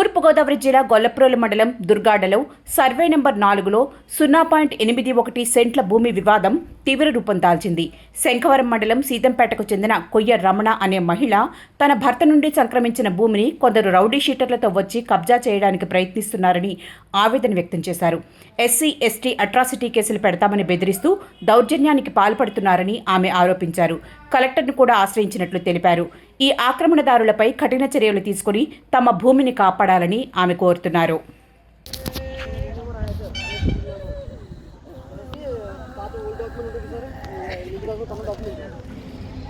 తూర్పుగోదావరి జిల్లా గొల్లప్రోలు మండలం దుర్గాడలో survey number నాలుగులో సున్నా పాయింట్ ఎనిమిది ఒకటి సెంట్ల భూమి వివాదం తీవ్ర రూపం దాల్చింది. శంఖవరం మండలం సీతంపేటకు చెందిన కొయ్య రమణ అనే మహిళ తన భర్త నుండి సంక్రమించిన భూమిని కొందరు రౌడీ షీటర్లతో వచ్చి కబ్జా చేయడానికి ప్రయత్నిస్తున్నారని ఆవేదన వ్యక్తం చేశారు. ఎస్సీ ఎస్టీ అట్రాసిటీ కేసులు పెడతామని బెదిరిస్తూ దౌర్జన్యానికి పాల్పడుతున్నారని ఆమె ఆరోపించారు. కలెక్టర్ను కూడా ఆశ్రయించినట్లు తెలిపారు. ఈ ఆక్రమణదారులపై కఠిన చర్యలు తీసుకుని తమ భూమిని కాపాడాలని ఆమె కోరుతున్నారు పాత ఓల్డ్ డాక్యుమెంట్ ఉంటుంది సార్ ఇంటి డాక్యుమెంట్ తమ డాక్యుమెంట్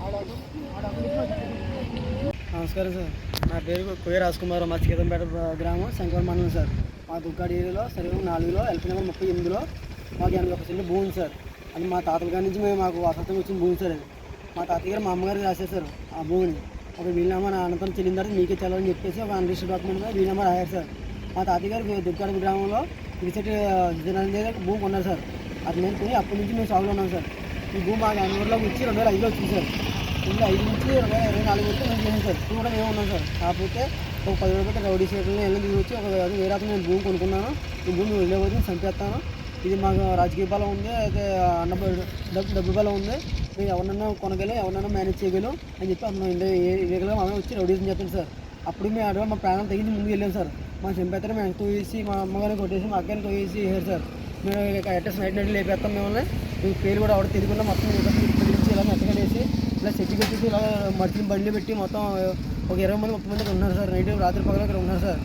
ఆ డాక్యుమెంట్ ఆ డాక్యుమెంట్ నమస్కారం సార్. నా పేరు కొయ్య రాజకుమార్ మా సీతంపేట గ్రామం శంకర్ మండలం సార్. మా దుగ్గాడి ఏరియాలో సరిగ్గా నాలుగులో ఎల్పీ నెంబర్ ముప్పై ఎనిమిదిలో మాకు ఎనభై ఒక సెంటు భూమి ఉంది సార్. అది మా తాతల గారి నుంచి మేము మాకు వాసత్వం వచ్చిన భూమి సార్ అది. మా తాతయ్య గారు మా అమ్మగారు రాసేసారు ఆ భూమిని. ఒక వీలునామా నా అనంతరం చెల్లిన తర్వాత మీకే చెల్లని చెప్పేసి ఒక అన్రిస్ట్ డాక్యుమెంట్ మీద వీలునామా రాయారు సార్. మా తాతయ్య గారు గ్రామంలో రీసెంట్ దగ్గర భూమి కొన్నారు సార్. అది నేను కొని అప్పటి నుంచి మేము సాగులో ఉన్నాం సార్. ఈ భూమి మాకు ఎనభైలోకి వచ్చి రెండు వేల ఐదులో వచ్చింది సార్. రెండు ఐదు నుంచి ఇరవై ఇరవై నాలుగు వరకు మేము చేసాం సార్. ఇప్పుడు కూడా మేము ఉన్నాం సార్. కాకపోతే ఒక పది రోజుల పెట్టి రౌడీ స్టేట్లో వెళ్ళి తీసుకొచ్చి వచ్చి ఒక వేరే అతను నేను భూమి కొనుక్కున్నాను. ఈ భూమి వెళ్ళేవద్దు చంపేస్తాను. ఇది మాకు రాజకీయ బలం ఉంది అయితే అన్న డబ్బు డబ్బు బలం ఉంది. మీరు ఎవరినైనా కొనగలం ఎవరినైనా మేనేజ్ చేయగలం అని చెప్పి అతను ఇరగలం ఆమె వచ్చి రౌడీసం చెప్పాను సార్. అప్పుడు మేము అడవి మా ప్రాణం తగ్గించి ముందుకు వెళ్ళాం సార్. మా చంపేస్తారు మేము ఎక్కువ వేసి మా అమ్మగారిని కొట్టేసి మా అక్కని కొట్టేసి వేసారు సార్. మేము అడ్రస్ నైట్ నైట్ లేపేస్తాం మిమ్మల్ని మీకు పేరు కూడా ఆవిడ తెలియకుండా మొత్తం పిలిచి ఇలా మెత్తగడేసి ఇలా చెట్టు వచ్చేసి ఇలా మడిచిన బండ్లు పెట్టి మొత్తం ఒక ఇరవై మంది ముప్పై మంది ఉన్నారు సార్. నైట్ రాత్రి పగల ఇక్కడ ఉన్నారు సార్.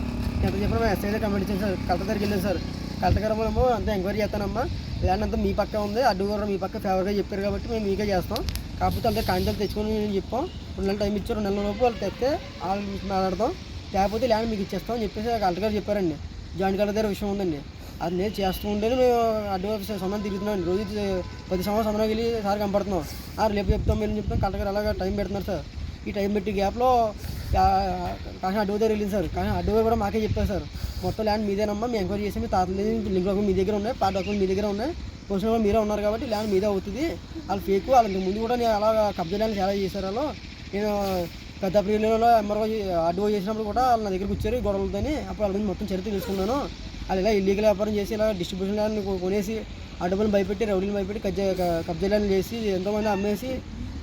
ఎంత చెప్పినా? మేము ఎస్ఐ కంప్లీట్ సార్. కలెక్టర్ దగ్గరికి సార్. కలెక్టర్ గారు అంతా ఎంక్వైరీ చేస్తానమ్మా. ల్యాండ్ అంతా మీ పక్క ఉంది. అడ్డు కూడా మీ పక్క ఫేవర్గా చెప్పారు కాబట్టి మేము మీకే చేస్తాం. కాకపోతే అంతా కాంటాక్ట్ తెచ్చుకొని నేను చెప్పాం. రెండు నెలలు టైం ఇచ్చారు. రెండు నెలల లోపు వాళ్ళు తెస్తే వాళ్ళు మాట్లాడతాం లేకపోతే ల్యాండ్ మీకు ఇచ్చేస్తాం అని చెప్పేసి కలెక్టర్ గారు చెప్పారండి. జాయింట్ కలెక్టర్ దగ్గర విషయం ఉందండి. అది నేను చేస్తూ ఉంటేనే మేము అడ్డు సొంతం తిరుగుతున్నాం రోజు పది సంవత్సరం సంవత్సరం వెళ్ళి సార్ కనపడుతున్నాం. ఆ రేపు చెప్తాం మేము చెప్తాం. కరెక్ట్గా అలాగా టైం పెడుతున్నారు సార్. ఈ టైం పెట్టి గ్యాప్లో కాసిన అడ్డు దగ్గర వెళ్ళింది సార్. కానీ అడ్డు కూడా మాకే చెప్పారు సార్. మొత్తం ల్యాండ్ మీదేనమ్మా మీ ఎంక్వైరీ చేసి మీ తాతలు లింక్ డాక్యుమెంట్ మీ దగ్గర ఉన్నాయి. పాత డాక్యుమెంట్ మీ దగ్గర ఉన్నాయి. పోషన్ కూడా మీరే ఉన్నారు కాబట్టి ల్యాండ్ మీదే అవుతుంది. వాళ్ళు ఫేక్. వాళ్ళకి ముందు కూడా నేను అలా కబ్జా ల్యాండ్ చాలా చేశారు వాళ్ళు. నేను పెద్ద ప్రియులలో ఎంఆర్ఓ అడ్వో చేసినప్పుడు కూడా వాళ్ళు నా దగ్గరికి వచ్చారు గొడవలతోని. అప్పుడు వాళ్ళ గురించి మొత్తం చరిత్ర తీసుకున్నాను వాళ్ళు ఇలా ఇల్లీగల్ వ్యాపారం చేసి ఇలా డిస్ట్రిబ్యూషన్ ల్యాండ్ కొనేసి అడ్డబులు భయపెట్టి రౌడీలు భయపెట్టి కబ్జా కబ్జా ల్యాండ్ చేసి ఎంతోమంది అమ్మేసి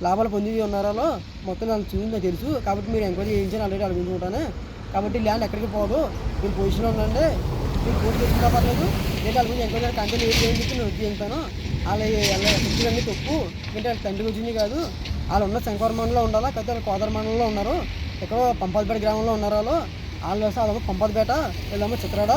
లాభాలు పొంది ఉన్నారో మొత్తం నాకు చూసి నాకు తెలుసు. కాబట్టి మీరు ఎంక్వైరీ చేయించాను ఆల్రెడీ అడుగుతుంటాను కాబట్టి ల్యాండ్ ఎక్కడికి పోదు. మీరు పొజిషన్లో ఉండండి. మీరు కోర్టు చేసుకున్నా పర్లేదు. లేదా వాళ్ళ గురించి ఎంక్వైరీ కంటెంట్ ఏం చేయండి నేను వచ్చి చెప్తాను వాళ్ళ వాళ్ళ శక్తులన్నీ తప్పు. ఎందుకంటే వాళ్ళ తండ్రి వచ్చింది కాదు. వాళ్ళు ఉన్న శంకర్ మండలంలో ఉండాలా? కాకపోతే వాళ్ళు కోదర మండలంలో ఉన్నారు. ఎక్కడో పంపాలపేట గ్రామంలో ఉన్నారు వాళ్ళు. వాళ్ళు వస్తే పంపదపేట పంపదిపేట చిత్రాడ.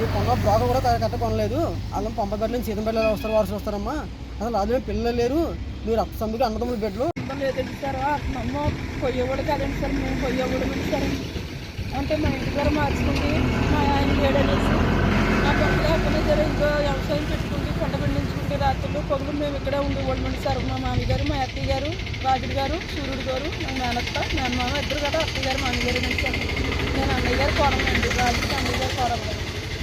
ఈ కొన్న బ్లాక్ కూడా కరెక్ట్ కొనలేదు. వాళ్ళు పంపదపేట నుంచి సీతంపేటలో వస్తారు వారసు వస్తారమ్మా అసలు అదే పిల్లలు లేరు. మీరు అప్పు సందుకు అన్నదమ్ములు బిడ్డలు లేదండి సార్? అమ్మ పొయ్యేవాడు కాదండి సార్. మేము పొయ్యేవాడు సార్. అంటే మా ఇంటి గారు మార్చుకుంది మా ఆయన వేడనేసి మా పిల్లలు అక్కడే జర ఇంకో వ్యవసాయం పెట్టుకుంది పంట పండించుకుంటే రాత్రులు పొగలు మేము ఇక్కడే ఉండేవాళ్ళం సార్. మా మామయ్య గారు మా అత్తయ్య గారు రాజుడు గారు సూర్యుడు గారు మా మేనత్త మేనమామ ఇద్దరు కదా అత్తయ్య గారు మామయ్య గారు సార్. గారు కోడమండి రాజుకి అన్నయ్య గారు కోడమ్మ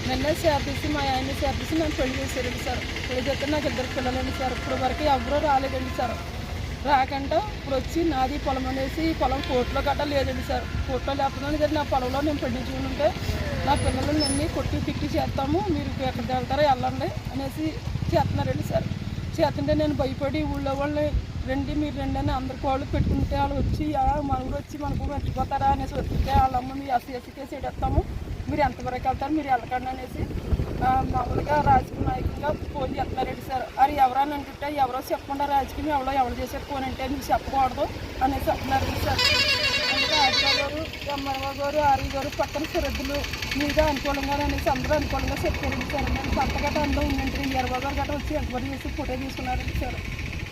నిన్న చేపేసి మా ఆయన చేపేసి నేను పెళ్ళి చేశారండి సార్. పెళ్ళి చేస్తే నాకు ఇద్దరు పిల్లలండి సార్. ఇప్పుడు వరకు ఎవరో రాలేదండి సార్. రాకంటే ఇప్పుడు వచ్చి నాది పొలం అనేసి పొలం కోర్టులో గట్ట లేదండి సార్. కోర్టులో లేకపోతే కానీ నా పొలంలో నేను పండించుకుని ఉంటే నా పిల్లలు అన్నీ కొట్టి పిక్కి చేస్తాము. మీరు ఎక్కడికి వెళ్తారో వెళ్ళండి అనేసి చేస్తున్నారండి సార్. చేస్తుంటే నేను భయపడి ఊళ్ళో వాళ్ళని రండి మీరు రండి అని అందరు కోళ్ళు పెట్టుకుంటే వాళ్ళు వచ్చి మన ఊరు వచ్చి మనకు మర్చిపోతారా అనేసి వస్తుంటే వాళ్ళమ్మ మీ ఎస్సీ ఎస్సీ కేసు ఎడేస్తాము మీరు ఎంతవరకు వెళ్తారు మీరు వెళ్ళకండి అనేసి మామూలుగా రాజకీయ నాయకులుగా ఫోన్ చేస్తున్నారండి సార్. అది ఎవరని అంటుంటే ఎవరో చెప్పకుండా రాజకీయం ఎవరో ఎవరు చేశారు ఫోన్ అంటే మీకు చెప్పకూడదు అనేసి అంటున్నారు సార్. అందుకే ఆదిరావు గారు ఎంఆర్ఓ గారు ఆర్ఈ గారు పక్కన సరిహద్దులు మీద అనుకూలంగా అనేసి అందరూ అనుకూలంగా చెప్పారండి సార్. నేను పంట గట్ట అందులో ఉందంటే గారు గట్రా వచ్చి ఎంక్వైరీ చేసి ఫోటో తీసుకున్నారండి సార్.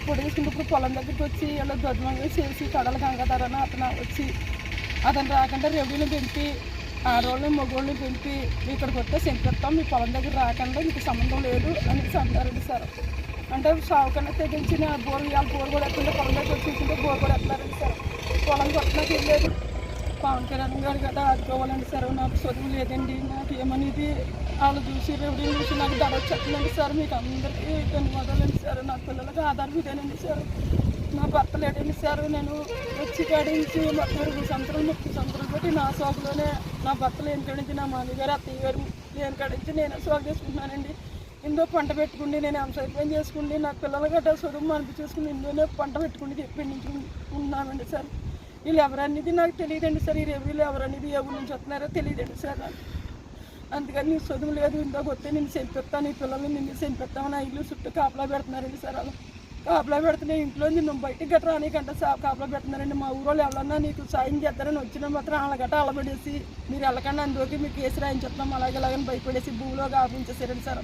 ఫోటో తీసుకుంటే పొలం దగ్గరికి వచ్చి ఇలా ధ్వజమంగా చేసి కడలు గంగాధరని అతను వచ్చి అతను రాకుండా రెవెన్యూని పెంపి ఆడవాళ్ళని మగవాళ్ళని పెంపి ఇక్కడికి వస్తే చంపిస్తాం మీ పొలం దగ్గర రాకుండా మీకు సంబంధం లేదు అని అన్నారండి సార్. అంటే సాగు తెగించి తెగించిన బోర్ ఇవాళ బోర్ కూడా ఎత్తుంటే పొలం దగ్గర వచ్చేసింటే బోర్ కూడా ఎత్తారండి సార్. పొలం కొట్టడానికి వెళ్ళలేదు పవన్ కళ్యాణ్ గారు కదా ఆదుకోవాలండి సార్. నాకు చదువు లేదండి. నాకు ఏమనేది వాళ్ళు చూసి రెవెన్యూ చూసి నాకు ధర చెప్తుందండి సార్ మీకు అందరికీ ధన్యవాదాలండి సార్. నా పిల్లలకి ఆధార్ ఇదేనండి సార్. నా భర్త లేడండి సార్. నేను వచ్చి కాడించి మొత్తం ఇరవై సంవత్సరాలు ముప్పై సంవత్సరాలు బట్టి నా సోకులోనే నా భర్తలు ఏం కాడించి నా మామయ్య గారు అత్తయ్య గారు నేను కాడించి నేను సోకు చేసుకుంటున్నానండి. ఇందో పంట పెట్టుకుని నేను వ్యవసాయ చేసుకుండి చేసుకుని నా పిల్లలు గట్రా చదువు అనిపి చేసుకుని ఇందులోనే పంట పెట్టుకుని నుంచి ఉన్నామండి సార్. వీళ్ళు ఎవరనేది నాకు తెలియదండి సార్. ఈ రెవెన్యూలు ఎవరనేది ఎవరి నుంచి వస్తున్నారో తెలియదండి సార్ నాకు. అందుకని నీ చదువు లేదు ఇందాక వస్తే నేను చనిపెత్తాను ఈ పిల్లల్ని నిన్ను చనిపెత్తామని ఆ ఇల్లు చుట్టూ కాపలా పెడుతున్నారండి సార్ అలా కాపలా పెడుతున్నా ఇంట్లో నిన్ను బయటకు గట్రా రానికంటే కాపలా పెడుతున్నారండి. మా ఊరోళ్ళు ఎవరన్నా నీకు సాయం చేస్తారని వచ్చిన మాత్రం వాళ్ళ గట్ట అలబడేసి మీరు వెళ్ళకండి అందులోకి మీకు కేసు రాయించేస్తాం అలాగే అలాగని భయపడేసి భూమిలో ఆపించేసారండి సార్